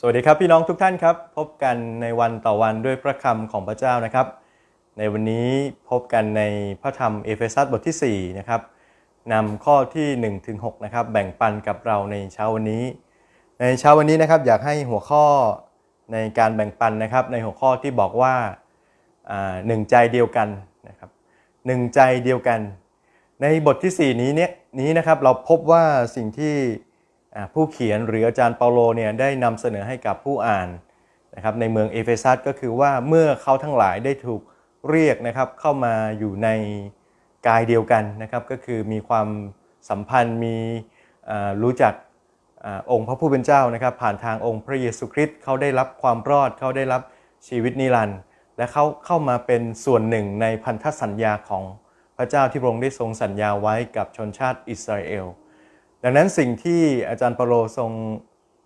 สวัสดีครับพี่น้องทุกท่านครับ พบกันในวันต่อวันด้วยพระคำของพระเจ้านะครับ ในวันนี้พบกันในพระธรรมเอเฟซัสบทที่4นะครับนำข้อที่1ถึง6นะครับแบ่งปันกับเราในเช้าวันนี้ ในเช้าวันนี้นะครับอยากให้หัวข้อในการแบ่งปันนะครับ ในหัวข้อที่บอกว่าหนึ่งใจเดียวกันนะครับหนึ่งใจเดียวกัน ในบทที่ 4 นี้เนี่ยนี้นะครับเราพบว่าสิ่งที่ ผู้เขียนหรืออาจารย์เปาโลเนี่ยได้นำเสนอให้กับผู้อ่านนะครับในเมืองเอเฟซัสก็คือว่าเมื่อเขาทั้งหลายได้ถูกเรียกนะครับเข้ามาอยู่ในกายเดียวกันนะครับก็คือมีความสัมพันธ์มีรู้จักอองค์พระผู้เป็นเจ้านะครับ ผ่านทางองค์พระเยซูคริสต์เขาได้รับความรอดเขาได้รับชีวิตนิรันดร์และเขาเข้ามาเป็นส่วนหนึ่งในพันธสัญญาของพระเจ้าที่พระองค์ได้ทรงสัญญาไว้กับชนชาติอิสราเอล ดังนั้นสิ่งที่อาจารย์เปโลทรง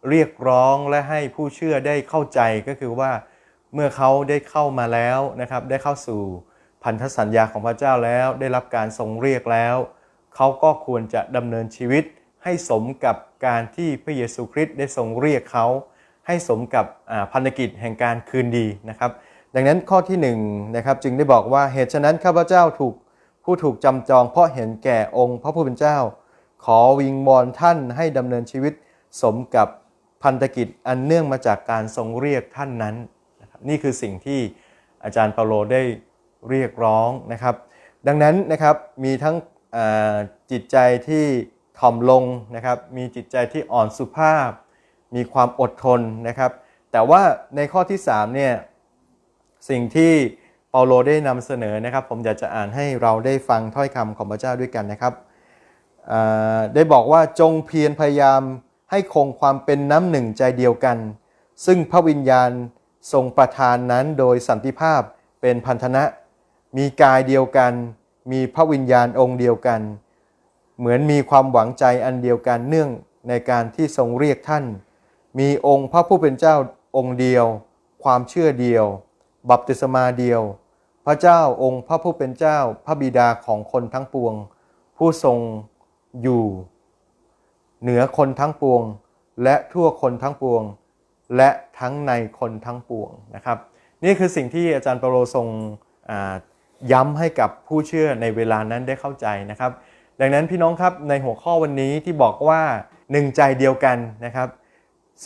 เรียกร้องและให้ผู้เชื่อได้เข้าใจก็คือว่าเมื่อเขาได้เข้ามาแล้วนะครับได้เข้าสู่พันธสัญญาของพระเจ้าแล้ว ได้รับการทรงเรียกแล้ว เขาก็ควรจะดำเนินชีวิต ให้สมกับการที่พระเยซูคริสต์ได้ทรงเรียกเขา ให้สมกับอ่าพันธกิจแห่งการคืนดีนะครับดังนั้นข้อที่หนึ่งนะครับจึงได้บอกว่าเหตุฉะนั้นข้าพเจ้าถูกผู้ถูกจำจองเพราะเห็นแก่องค์พระผู้เป็นเจ้า ขอวิงวอนท่านให้ดำเนินชีวิตสมกับพันธกิจอันเนื่องมาจากการทรงเรียกท่านนั้นนะครับนี่คือสิ่งที่อาจารย์เปาโลได้เรียกร้องนะครับ ดังนั้นนะครับมีทั้งจิตใจที่ถ่อมลงนะครับ มีจิตใจที่อ่อนสุภาพ มีความอดทนนะครับ แต่ว่าในข้อที่3เนี่ยสิ่งที่เปาโลได้นำเสนอนะครับ ผมอยากจะอ่านให้เราได้ฟังถ้อยคำของพระเจ้าด้วยกันนะครับ ได้บอกว่าจงเพียรพยายามให้คงความเป็นน้ำหนึ่งใจเดียวกัน ซึ่งพระวิญญาณทรงประทานนั้นโดยสันติภาพเป็นพันธนะ มีกายเดียวกัน มีพระวิญญาณองค์เดียวกัน เหมือนมีความหวังใจอันเดียวกันเนื่องในการที่ทรงเรียกท่าน มีองค์พระผู้เป็นเจ้าองค์เดียว ความเชื่อเดียว บัพติศมาเดียว พระเจ้าองค์พระผู้เป็นเจ้าพระบิดาของคนทั้งปวง ผู้ทรง อยู่ เหนือคนทั้งปวง และทั่วคนทั้งปวง และทั้งในคนทั้งปวงนะครับ นี่คือสิ่งที่อาจารย์เปาโลทรงย้ำให้กับผู้เชื่อในเวลานั้นได้เข้าใจนะครับ ดังนั้นพี่น้องครับในหัวข้อวันนี้ที่บอกว่าหนึ่งใจเดียวกันนะครับ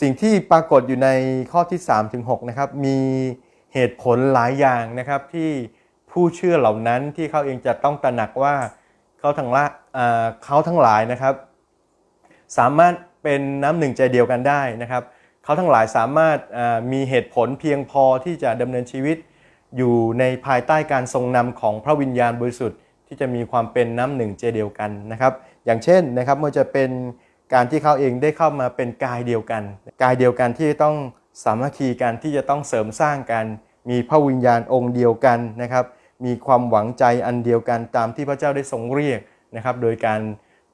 สิ่งที่ปรากฏอยู่ในข้อที่3ถึง6นะครับมีเหตุผลหลายอย่างนะครับที่ผู้เชื่อเหล่านั้นที่เขาเองจะต้องตระหนักว่า เขาทั้งละอ่าเขาทั้งหลายนะครับ สามารถเป็นน้ำหนึ่งใจเดียวกันได้นะครับเขาทั้งหลายสามารถมีเหตุผลเพียงพอที่จะดำเนินชีวิต อยู่ในภายใต้การทรงนำของพระวิญญาณบริสุทธิ์ที่จะมีความเป็นน้ำหนึ่งใจเดียวกันนะครับ อย่างเช่นนะครับเมื่อจะเป็นการที่เขาเองได้เข้ามาเป็นกายเดียวกัน กายเดียวกันที่ต้องสามัคคีกันที่จะต้องเสริมสร้างกัน มีพระวิญญาณองค์เดียวกันนะครับ มีความหวังใจอันเดียวกันตามที่พระเจ้าได้ทรงเรียกนะครับโดยการ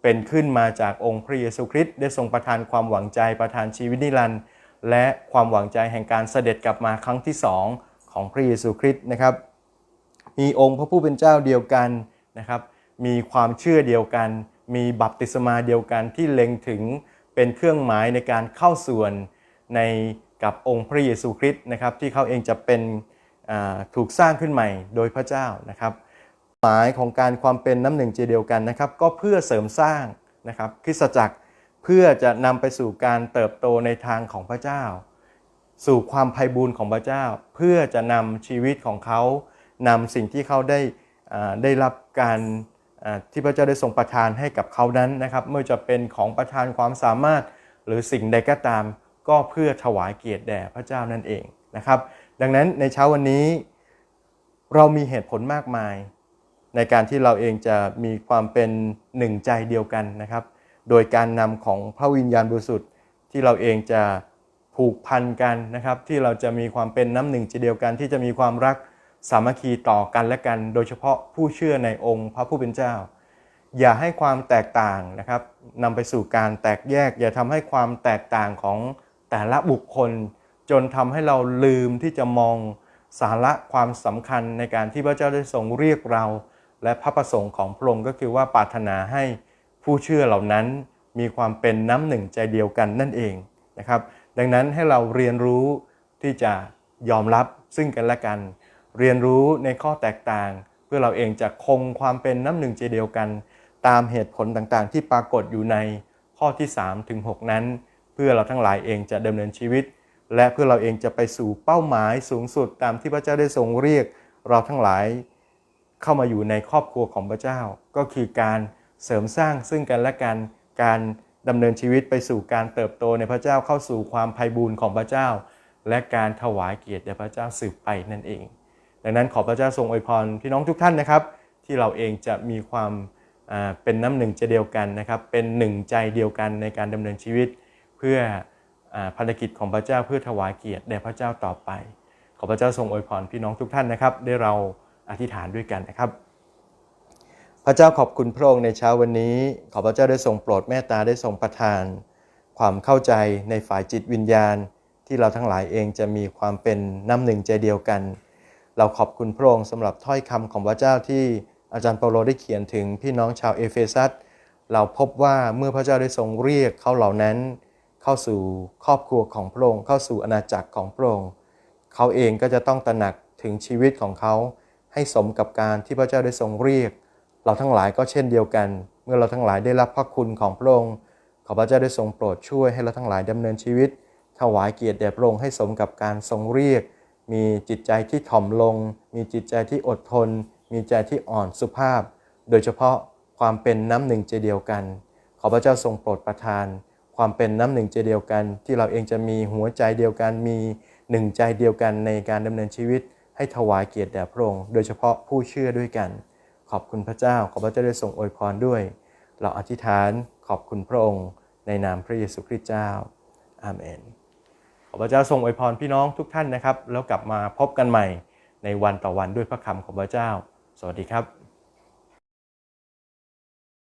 เป็นขึ้นมาจากองค์พระเยซูคริสต์ได้ทรงประทานความหวังใจประทานชีวิตนิรันดร์และความหวังใจแห่งการเสด็จกลับมาครั้งที่สองของพระเยซูคริสต์นะครับ มีองค์พระผู้เป็นเจ้าเดียวกันนะครับ มีความเชื่อเดียวกัน มีบัพติศมาเดียวกันที่เล็งถึงเป็นเครื่องหมายในการเข้าส่วนในกับองค์พระเยซูคริสต์นะครับที่เขาเองจะเป็น ถูกสร้างขึ้นใหม่โดยพระเจ้านะครับหมายของการความเป็นน้ำหนึ่งใจเดียวกันนะครับ ก็เพื่อเสริมสร้างนะครับคริสตจักรเพื่อจะนำไปสู่การเติบโตในทางของพระเจ้า สู่ความไพ่บูรณ์ของพระเจ้า เพื่อจะนำชีวิตของเขานำสิ่งที่เขาได้ได้รับการที่พระเจ้าได้ทรงประทานให้กับเขานั้นนะครับเมื่อจะเป็นของประทานความสามารถ หรือสิ่งใดก็ตาม ก็เพื่อถวายเกียรติแด่พระเจ้านั่นเองนะครับ ดังนั้นในเช้าวันนี้ เรามีเหตุผลมากมาย ในการที่เราเองจะมีความเป็นหนึ่งใจเดียวกันนะครับ โดยการนำของพระวิญญาณบริสุทธิ์ที่เราเองจะผูกพันกันนะครับ ที่เราจะมีความเป็นน้ำหนึ่งใจเดียวกัน ที่จะมีความรักสามัคคีต่อกันและกัน โดยเฉพาะผู้เชื่อในองค์พระผู้เป็นเจ้า อย่าให้ความแตกต่างนะครับนำไปสู่การแตกแยก อย่าทำให้ความแตกต่างของแต่ละบุคคล จนทำให้เราลืมที่จะมองสาระความสำคัญในการที่พระเจ้าได้ทรงเรียกเรา และพระประสงค์ของพระองค์ก็คือว่าปรารถนาให้ผู้เชื่อเหล่านั้นมีความเป็นน้ำหนึ่งใจเดียวกันนั่นเองนะครับ ดังนั้นให้เราเรียนรู้ที่จะยอมรับซึ่งกันและกัน เรียนรู้ในข้อแตกต่าง เพื่อเราเองจะคงความเป็นน้ำหนึ่งใจเดียวกัน ตามเหตุผลต่างๆ ที่ปรากฏอยู่ในข้อที่3ถึง6นั้น เพื่อเราทั้งหลายเองจะดำเนินชีวิต และเพื่อเราเองจะไปสู่เป้าหมายสูงสุดตามที่พระเจ้าได้ทรงเรียกเราทั้งหลายเข้ามาอยู่ในครอบครัวของพระเจ้า ก็คือการเสริมสร้างซึ่งกันและกันการดำเนินชีวิตไปสู่การเติบโตในพระเจ้าเข้าสู่ความไพ่บูรณ์ของพระเจ้า และการถวายเกียรติแด่พระเจ้าสืบไปนั่นเอง ดังนั้นขอพระเจ้าทรงอวยพรพี่น้องทุกท่านนะครับ ที่เราเองจะมีความเป็นน้ำหนึ่งใจเดียวกันนะครับ เป็นหนึ่งใจเดียวกันในการดำเนินชีวิต เพื่อ ภารกิจของพระเจ้าเพื่อถวายเกียรติแด่พระเจ้าต่อไป ขอพระเจ้าทรงอวยพรพี่น้องทุกท่านนะครับได้เราอธิษฐานด้วยกันนะครับ พระเจ้าขอบคุณพระองค์ในเช้าวันนี้ ขอพระเจ้าได้ทรงโปรดเมตตาได้ทรงประทาน ความเข้าใจในฝ่ายจิตวิญญาณ ที่เราทั้งหลายเองจะมีความเป็นน้ำหนึ่งใจเดียวกัน เราขอบคุณพระองค์สำหรับถ้อยคำของพระเจ้าที่อาจารย์เปาโลได้เขียนถึงพี่น้องชาวเอเฟซัสเราพบว่าเมื่อพระเจ้าได้ทรงเรียกเขาเหล่านั้น เข้าสู่ครอบครัวของพระองค์เข้าสู่อาณาจักรของพระองค์เขาเองก็จะต้องตระหนักถึงชีวิตของเขาให้สมกับการที่พระเจ้าได้ทรงเรียก เราทั้งหลายก็เช่นเดียวกัน เมื่อเราทั้งหลายได้รับพระคุณของพระองค์ขอพระเจ้าได้ทรงโปรดช่วยให้เราทั้งหลายดำเนินชีวิตถวายเกียรติแด่พระองค์ให้สมกับการทรงเรียก มีจิตใจที่ถ่อมลง มีจิตใจที่อดทน มีใจที่อ่อนสุภาพ โดยเฉพาะความเป็นน้ำหนึ่งใจเดียวกัน ขอพระเจ้าทรงโปรดประทาน ความเป็นน้ำหนึ่งใจเดียวกัน ที่เราเองจะมีหัวใจเดียวกัน มีหนึ่งใจเดียวกันในการดำเนินชีวิต ให้ถวายเกียรติแด่พระองค์โดยเฉพาะผู้เชื่อด้วยกัน ขอบคุณพระเจ้า ขอพระเจ้าได้ทรงอวยพรด้วย เราอธิษฐานขอบคุณพระองค์ ในนามพระเยซูคริสต์เจ้าอาเมนขอพระเจ้าทรงอวยพรพี่น้องทุกท่านนะครับ แล้วกลับมาพบกันใหม่ในวันต่อวันด้วยพระคำของพระเจ้า สวัสดีครับ